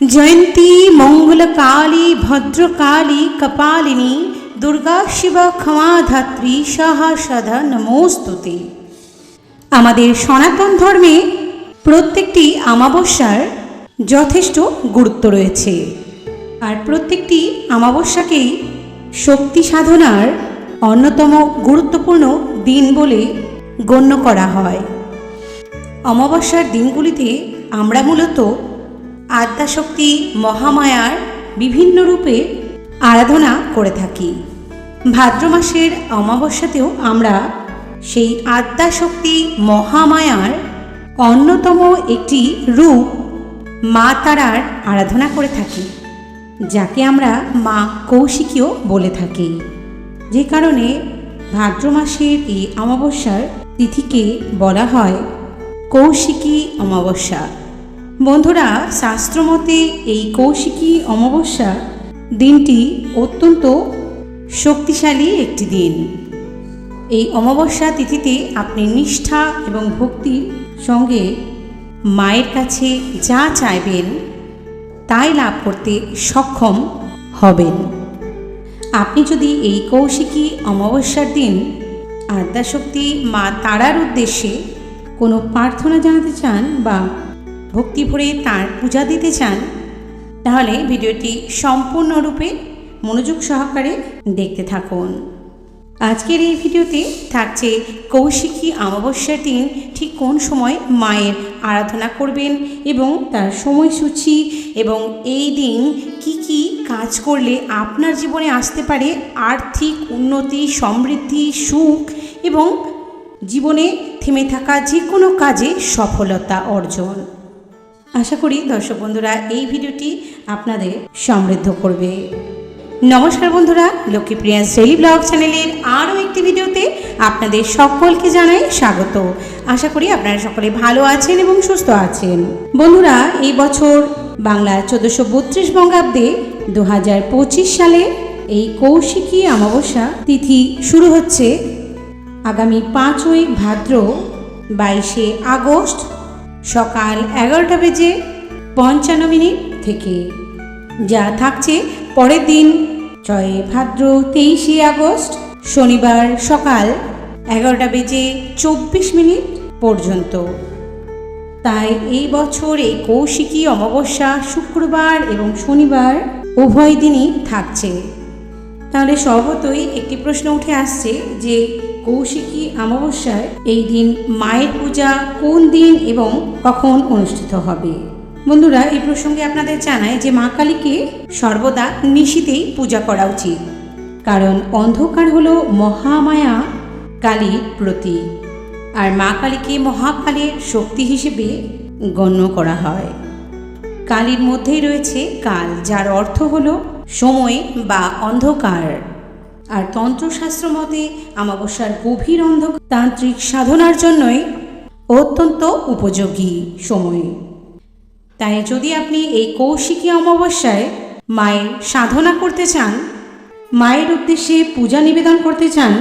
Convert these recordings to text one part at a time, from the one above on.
জয়ন্তী মঙ্গলকালী, ভদ্রকালী, কপালিনী, দুর্গা শিব ক্ষমা ধাত্রী সাহা, সাধা, নমস্তুতে। আমাদের সনাতন ধর্মে প্রত্যেকটি অমাবস্যার যথেষ্ট গুরুত্ব রয়েছে। আর প্রত্যেকটি অমাবস্যাকেই শক্তি সাধনার অন্যতম গুরুত্বপূর্ণ দিন বলে গণ্য করা হয়। অমাবস্যার দিনগুলিতে আমরা মূলত আদ্যাশক্তি মহামায়ার বিভিন্ন রূপে আরাধনা করে থাকি। ভাদ্র মাসের অমাবস্যাতেও আমরা সেই আদ্যাশক্তি মহামায়ার অন্যতম একটি রূপ মা তারার আরাধনা করে থাকি, যাকে আমরা মা কৌশিকীও বলে থাকি। যে কারণে ভাদ্র মাসের এই অমাবস্যার তিথিকে বলা হয় কৌশিকী অমাবস্যা। বন্ধুরা, শাস্ত্রমতে এই কৌশিকী অমাবস্যা দিনটি অত্যন্ত শক্তিশালী একটি দিন। এই অমাবস্যা তিথিতে আপনি নিষ্ঠা এবং ভক্তির সঙ্গে মায়ের কাছে যা চাইবেন, তাই লাভ করতে সক্ষম হবেন। আপনি যদি এই কৌশিকী অমাবস্যার দিন আদ্যাশক্তি মা তারার উদ্দেশ্যে কোনো প্রার্থনা জানাতে চান বা ভক্তি ভরে তার পূজা দিতে চান, তাহলে ভিডিওটি সম্পূর্ণরূপে মনোযোগ সহকারে দেখতে থাকুন। আজকের এই ভিডিওতে থাকছে কৌশিকী অমাবস্যার দিন ঠিক কোন সময় মায়ের আরাধনা করবেন এবং তার সময়সূচি এবং এই দিন কি কি কাজ করলে আপনার জীবনে আসতে পারে আর্থিক উন্নতি, সমৃদ্ধি, সুখ এবং জীবনে থেমে থাকা যে কোনো কাজে সফলতা অর্জন। আশা করি দর্শক বন্ধুরা, এই ভিডিওটি আপনাদের সমৃদ্ধ করবে। নমস্কার বন্ধুরা, লক্ষ্মীপ্রিয়া ডেলি ব্লগ চ্যানেলের আরও একটি ভিডিওতে আপনাদের সকলকে জানাই স্বাগত। আশা করি আপনারা সকলে ভালো আছেন এবং সুস্থ আছেন। বন্ধুরা, এই বছর বাংলা চোদ্দোশো বত্রিশ বঙ্গাব্দে দু হাজার পঁচিশ সালে এই কৌশিকী অমাবস্যা তিথি শুরু হচ্ছে। আগামী পাঁচই ভাদ্র বাইশে আগস্ট সকাল এগারোটা বেজে পঞ্চান্ন মিনিট থেকে। যা থাকছে পরের দিন ছয় ভাদ্র তেইশে আগস্ট, শনিবার সকাল এগারোটা বেজে চব্বিশ মিনিট পর্যন্ত। তাই এই বছর এই কৌশিকী অমাবস্যা, শুক্রবার এবং শনিবার উভয় দিনই থাকছে। তাহলে স্বভাবতই একটি প্রশ্ন উঠে আসছে যে কৌশিকী অমাবস্যায় এই দিন মায়ের পূজা কোন দিন এবং কখন অনুষ্ঠিত হবে? বন্ধুরা, এই প্রসঙ্গে আপনাদের জানায় যে মা কালীকে সর্বদা নিশিতেই পূজা করা উচিত। কারণ অন্ধকার হলো মহামায়া কালীর প্রতীক আর মা কালীকে মহাকালের শক্তি হিসেবে গণ্য করা হয়। কালীর মধ্যেই রয়েছে কাল, যার অর্থ হলো সময় বা অন্ধকার। আর তন্ত্রশাস্ত্র মতে আমাবস্যার গভীর অন্ধকার তান্ত্রিক সাধনার জন্যই অত্যন্ত উপযোগী সময়। তাই যদি আপনি এই কৌশিকী অমাবস্যায় মায়ের সাধনা করতে চান, মায়ের উদ্দেশ্যে পূজা নিবেদন করতে চান,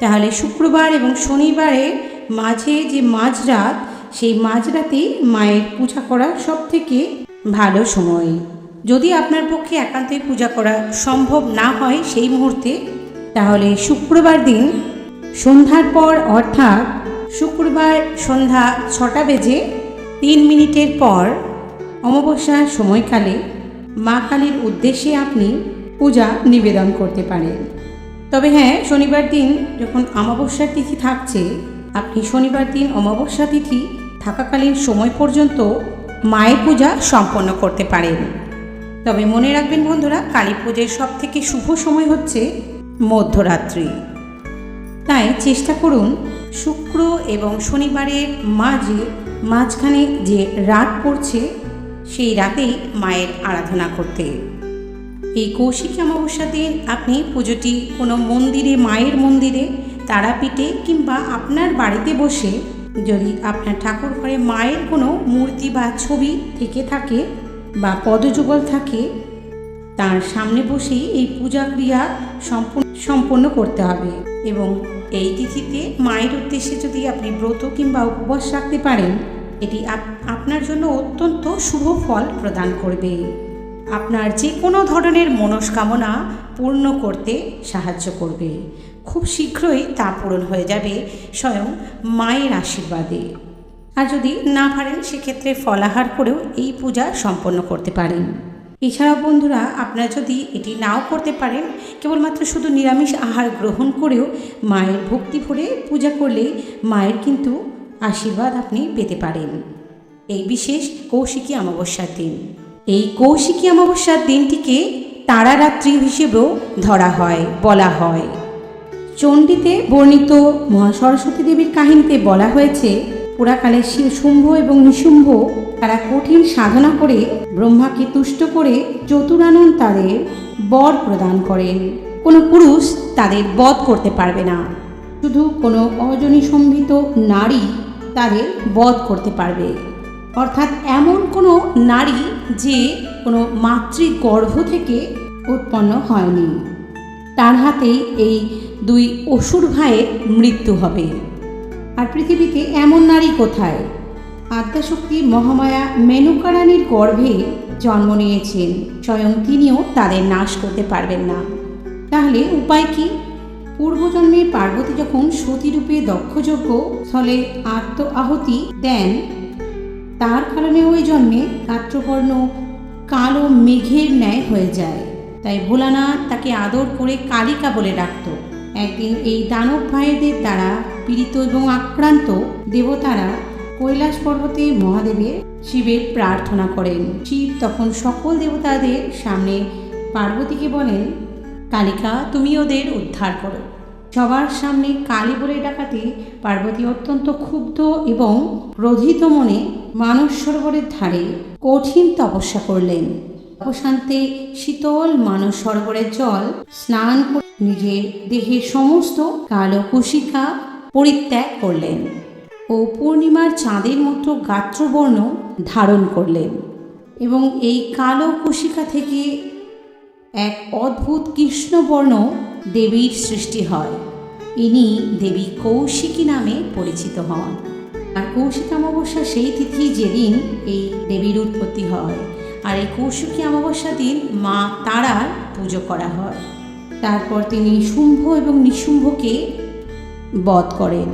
তাহলে শুক্রবার এবং শনিবারে মাঝে যে মাঝরাত, সেই মাঝরাতে মায়ের পূজা করা সব থেকে ভালো সময়। যদি আপনার পক্ষে একান্তই পূজা করা সম্ভব না হয় সেই মুহূর্তে, তাহলে শুক্রবার দিন সন্ধ্যার পর অর্থাৎ শুক্রবার সন্ধ্যা ছটা বেজে তিন মিনিটের পর অমাবস্যার সময়কালে মা কালীর উদ্দেশ্যে আপনি পূজা নিবেদন করতে পারেন। তবে হ্যাঁ শনিবার দিন যখন অমাবস্যার তিথি থাকছে, আপনি শনিবার দিন অমাবস্যা তিথি থাকাকালীন সময় পর্যন্ত মায়ের পূজা সম্পন্ন করতে পারেন। তবে মনে রাখবেন বন্ধুরা, কালী পুজোর সব থেকে শুভ সময় হচ্ছে মধ্যরাত্রি। তাই চেষ্টা করুন শুক্র এবং শনিবারের মাঝে মাঝখানে যে রাত পড়ছে, সেই রাতেই মায়ের আরাধনা করতে। এই কৌশিকী অমাবস্যা দিন আপনি পুজোটি কোনো মন্দিরে, মায়ের মন্দিরে, তারাপীঠে কিংবা আপনার বাড়িতে বসে যদি আপনার ঠাকুর ঘরে মায়ের কোনো মূর্তি বা ছবি থেকে থাকে বা পদযুগল থাকে, তার সামনে বসেই এই পূজা ক্রিয়া সম্পন্ন করতে হবে এবং এই তিথিতে মায়ের উদ্দেশ্যে যদি আপনি ব্রত কিংবা উপবাস রাখতে পারেন, এটি আপ- আপনার জন্য অত্যন্ত শুভ ফল প্রদান করবে। আপনার যে কোনো ধরনের মনস্কামনা পূর্ণ করতে সাহায্য করবে। খুব শীঘ্রই তা পূরণ হয়ে যাবে স্বয়ং মায়ের আশীর্বাদে। আর যদি না পারেন, সেক্ষেত্রে ফলাহার করেও এই পূজা সম্পন্ন করতে পারেন। এছাড়াও বন্ধুরা, আপনারা যদি এটি নাও করতে পারেন, কেবলমাত্র শুধু নিরামিষ আহার গ্রহণ করেও মায়ের ভক্তি ভরে পূজা করলে মায়ের কিন্তু আশীর্বাদ আপনি পেতে পারেন। এই বিশেষ কৌশিকী অমাবস্যার দিন। এই কৌশিকী অমাবস্যার দিনটিকে তারারাত্রি হিসেবেও ধরা হয়, বলা হয়। চণ্ডীতে বর্ণিত মহা সরস্বতী দেবীর কাহিনীতে বলা হয়েছে পুরাকালে শুম্ভ এবং নিশুম্ভ তারা কঠিন সাধনা করে, ব্রহ্মাকে তুষ্ট করে চতুরানন তাদের বর প্রদান করেন। কোনো পুরুষ তাদের বধ করতে পারবে না। শুধু কোনো অজনী সম্ভিত নারী তাদের বধ করতে পারবে। অর্থাৎ এমন কোনো নারী যে কোনো মাতৃগর্ভ থেকে উৎপন্ন হয়নি। তার হাতেই এই দুই অসুর ভাইয়ের মৃত্যু হবে। আর পৃথিবীতে এমন নারী কোথায়? আদ্যাশক্তি মহামায়া মেনুকা রানীর গর্ভে জন্ম নিয়েছেন। স্বয়ং তিনিও তাদের নাশ করতে পারবেন না। তাহলে উপায় কি? পূর্বজন্মে পার্বতী যখন সতীরূপে দক্ষযজ্ঞ স্থলে আত্ম আহুতি দেন, তার কারণে ওই জন্মে গাত্রবর্ণ কালো মেঘের ন্যায় হয়ে যায়। তাই ভোলানাথ তাকে আদর করে কালিকা বলে ডাকত। একদিন এই দানব ভাইদের দ্বারা পীড়িত এবং আক্রান্ত দেবতারা কৈলাস পর্বতে মহাদেবের শিবের প্রার্থনা করেন। শিব তখন সকল দেবতাদের সামনে পার্বতীকে বলেন, কালিকা, তুমি ওদের উদ্ধার করো। সবার সামনে কালী বলে ডাকাতে পার্বতী অত্যন্ত ক্ষুব্ধ এবং রোধিত মনে মানস সরোবরের ধারে কঠিন তপস্যা করলেন। তপশান্তে শীতল মানস সরোবরের জল স্নান করে নিজের দেহের সমস্ত কালো কুশিকা পরিত্যাগ করলেন ও পূর্ণিমার চাঁদের মতো গাত্রবর্ণ ধারণ করলেন এবং এই কালো কুশিকা থেকে এক অদ্ভুত কৃষ্ণবর্ণ দেবীর সৃষ্টি হয়। ইনি দেবী কৌশিকী নামে পরিচিত হন। আর কৌশিক অমাবস্যা সেই তিথি যেদিন এই দেবীর উৎপত্তি হয়, আর এই কৌশিকী অমাবস্যা দিন মা তারার পুজো করা হয়। তারপর তিনি শুম্ভ এবং নিশুম্ভকে বধ করেন।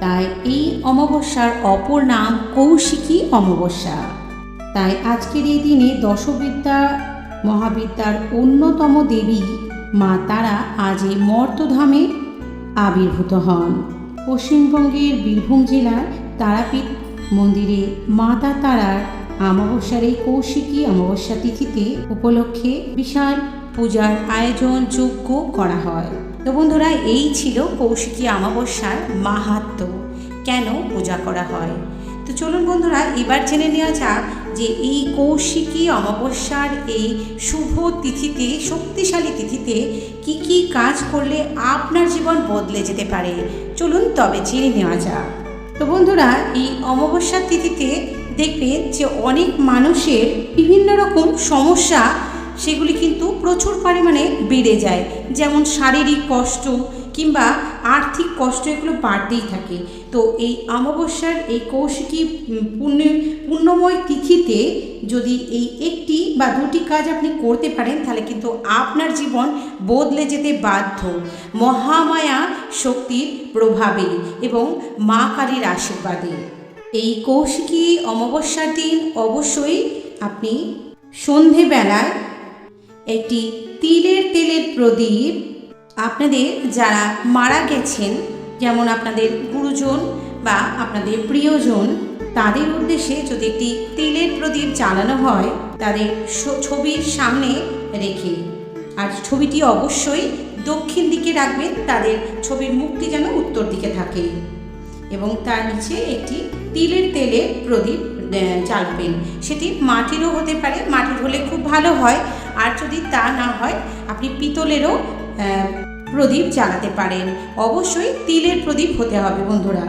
তাই এই অমাবস্যার অপর নাম কৌশিকী অমাবস্যা। তাই আজকের এই দিনে দশবিদ্যা মহাবিদ্যার অন্যতম দেবী মা তারা আজ এই মর্তধামে আবির্ভূত হন। পশ্চিমবঙ্গের বীরভূম জেলার তারাপীঠ মন্দিরে মাতা তারার অমাবস্যার এই কৌশিকী অমাবস্যা তিথিতে উপলক্ষে বিশাল পূজার আয়োজন যোগ্য করা হয়। তো বন্ধুরা, এই ছিল কৌশিকী অমাবস্যার মাহাত্ম্য কেন পূজা করা হয়? তো চলুন বন্ধুরা, এবার জেনে নেওয়া যাক যে এই কৌশিকী অমাবস্যার এই শুভ তিথিতে, শক্তিশালী তিথিতে কি কি কাজ করলে আপনার জীবন বদলে যেতে পারে? চলুন তবে জেনে নেওয়া যাক। তো বন্ধুরা, এই অমাবস্যার তিথিতে দেখবেন যে অনেক মানুষের বিভিন্ন রকম সমস্যা সেগুলি কিন্তু প্রচুর পরিমাণে বেড়ে যায়। যেমন শারীরিক কষ্ট কিংবা আর্থিক কষ্ট এগুলো বাড়তেই থাকে। তো এই অমাবস্যার এই কৌশিকী পুণ্য পুণ্যময় তিথিতে যদি এই একটি বা দুটি কাজ আপনি করতে পারেন, তাহলে কিন্তু আপনার জীবন বদলে যেতে বাধ্য। মহামায়া শক্তির প্রভাবে এবং মা কালীর আশীর্বাদে। এই কৌশিকী অমাবস্যার দিন অবশ্যই আপনি সন্ধেবেলায় একটি তিলের তেলের প্রদীপ। আপনাদের যারা মারা গেছেন, যেমন আপনাদের গুরুজন বা আপনাদের প্রিয়জন, তাদের উদ্দেশ্যে যদি একটি তেলের প্রদীপ জ্বালানো হয়, তাদের ছবির সামনে রেখে। আর ছবিটি অবশ্যই দক্ষিণ দিকে রাখবেন, তাদের ছবির মুখটি যেন উত্তর দিকে থাকে। এবং তার নিচে একটি তিলের তেলের প্রদীপ জ্বালাবেন সেটি মাটিরও হতে পারে মাটির হলে খুব ভালো হয়। আর যদি তা না হয়, আপনি পিতলেরও প্রদীপ জ্বালাতে পারেন। অবশ্যই তিলের প্রদীপ হতে হবে, বন্ধুরা।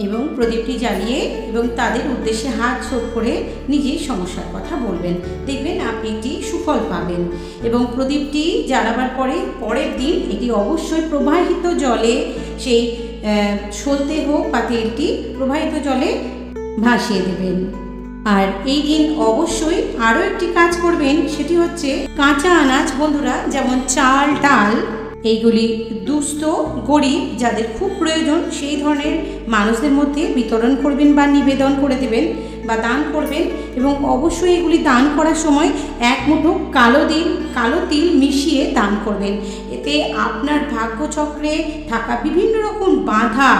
এবং প্রদীপটি জ্বালিয়ে এবং তাদের উদ্দেশ্যে হাত ছোট করে নিজের সমস্যার কথা বলবেন। দেখবেন আপনি একটি সুফল পাবেন। এবং প্রদীপটি জ্বালাবার পরে, পরের দিন এটি অবশ্যই প্রবাহিত জলে সেই সলতে হোক বা তেলটি প্রবাহিত জলে ভাসিয়ে দেবেন। আর এই দিন অবশ্যই আরও একটি কাজ করবেন, সেটি হচ্ছে কাঁচা আনাজ, বন্ধুরা, যেমন চাল, ডাল, এইগুলি দুস্থ, গরিব, যাদের খুব প্রয়োজন, সেই ধরনের মানুষদের মধ্যে বিতরণ করবেন বা নিবেদন করে দেবেন বা দান করবেন এবং অবশ্যই এগুলি দান করার সময় এক মুঠো কালো দিল, কালো তিল মিশিয়ে দান করবেন। এতে আপনার ভাগ্যচক্রে থাকা বিভিন্ন রকম বাধা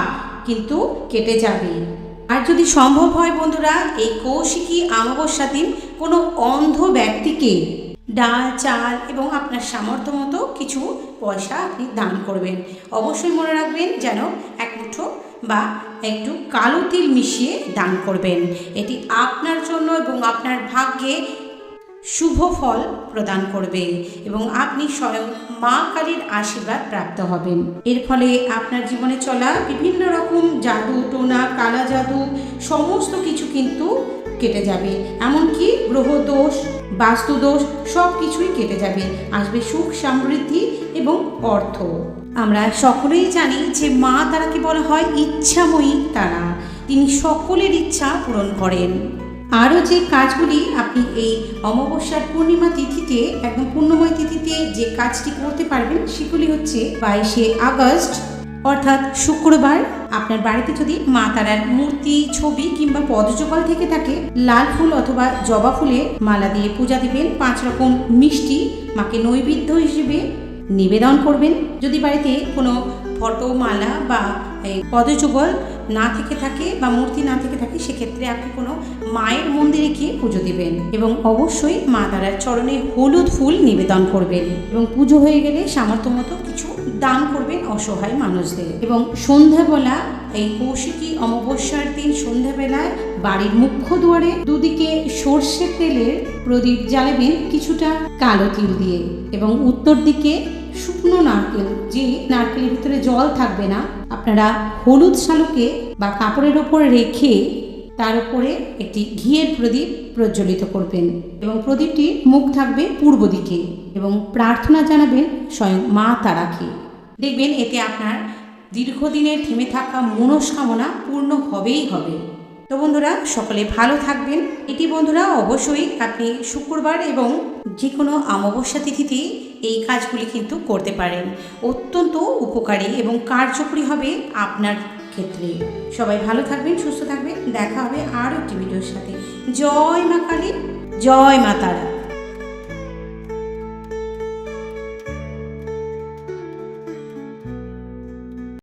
কিন্তু কেটে যাবে। আর যদি সম্ভব হয় বন্ধুরা, এই কৌশিকী অমাবস্যা দিন কোনো অন্ধ ব্যক্তিকে ডাল, চাল এবং আপনার সামর্থ্য মতো কিছু পয়সা আপনি দান করবেন। অবশ্যই মনে রাখবেন যেন এক মুঠো বা একটু কালো তিল মিশিয়ে দান করবেন। এটি আপনার জন্য এবং আপনার ভাগ্যে শুভ ফল প্রদান করবে এবং আপনি স্বয়ং মা কালীর আশীর্বাদ প্রাপ্ত হবেন। এর ফলে আপনার জীবনে চলা বিভিন্ন রকম জাদু, টোনা, কালা জাদু, সমস্ত কিছু কিন্তু কেটে যাবে। এমনকি গ্রহদোষ বাস্তুদোষ সব কিছুই কেটে যাবে। আসবে সুখ, সমৃদ্ধি এবং অর্থ। আমরা সকলেই জানি যে মা তারাকে বলা হয় ইচ্ছাময়ী তারা। তিনি সকলের ইচ্ছা পূরণ করেন। আরও যে কাজগুলি আপনি এই অমাবস্যার পূর্ণিমা তিথিতে, একদম পূর্ণময় তিথিতে যে কাজটি করতে পারবেন, সেগুলি হচ্ছে বাইশে আগস্ট, অর্থাৎ শুক্রবার। আপনার বাড়িতে যদি মা তারার মূর্তি, ছবি কিংবা পদযোগল থেকে থাকে, লাল ফুল অথবা জবা ফুলের মালা দিয়ে পূজা দিবেন, পাঁচ রকম মিষ্টি মাকে নৈবেদ্য হিসেবে নিবেদন করবেন। যদি বাড়িতে কোনো ফটো, মালা বা পদযুগল না থেকে থাকে বা মূর্তি না থেকে থাকে, সেক্ষেত্রে আপনি কোনো মায়ের মন্দিরে গিয়ে পুজো দিবেন এবং অবশ্যই মা তারার চরণে হলুদ ফুল নিবেদন করবেন এবং পুজো হয়ে গেলে সামর্থ্য মতো কিছু দান করবেন অসহায় মানুষদের। এবং সন্ধ্যাবেলা এই কৌশিকী অমাবস্যার দিন সন্ধ্যাবেলায় বাড়ির মুখ্য দুয়ারে দুদিকে সর্ষের তেলের প্রদীপ জ্বালাবেন কিছুটা কালো তিল দিয়ে এবং উত্তর দিকে শুকনো নারকেল যে নারকেলের ভিতরে জল থাকবে না। আপনারা হলুদ শালুকে বা কাপড়ের ওপর রেখে তার উপরে একটি ঘিয়ের প্রদীপ প্রজ্বলিত করবেন এবং প্রদীপটির মুখ থাকবে পূর্ব দিকে এবং প্রার্থনা জানাবেন স্বয়ং মা তারাকে। দেখবেন এতে আপনার দীর্ঘদিনের থেমে থাকা মনস্কামনা পূর্ণ হবেই হবে। তো বন্ধুরা, সকলে ভালো থাকবেন। এটি বন্ধুরা অবশ্যই আপনি শুক্রবার এবং যে কোনো অমাবস্যা তিথিতে এই কাজগুলি কিন্তু করতে পারেন। অত্যন্ত উপকারী এবং কার্যকরী হবে আপনার ক্ষেত্রে। সবাই ভালো থাকবেন, সুস্থ থাকবেন। দেখা হবে আরও একটি ভিডিওর সাথে। জয় মা কালী, জয় মা তারা।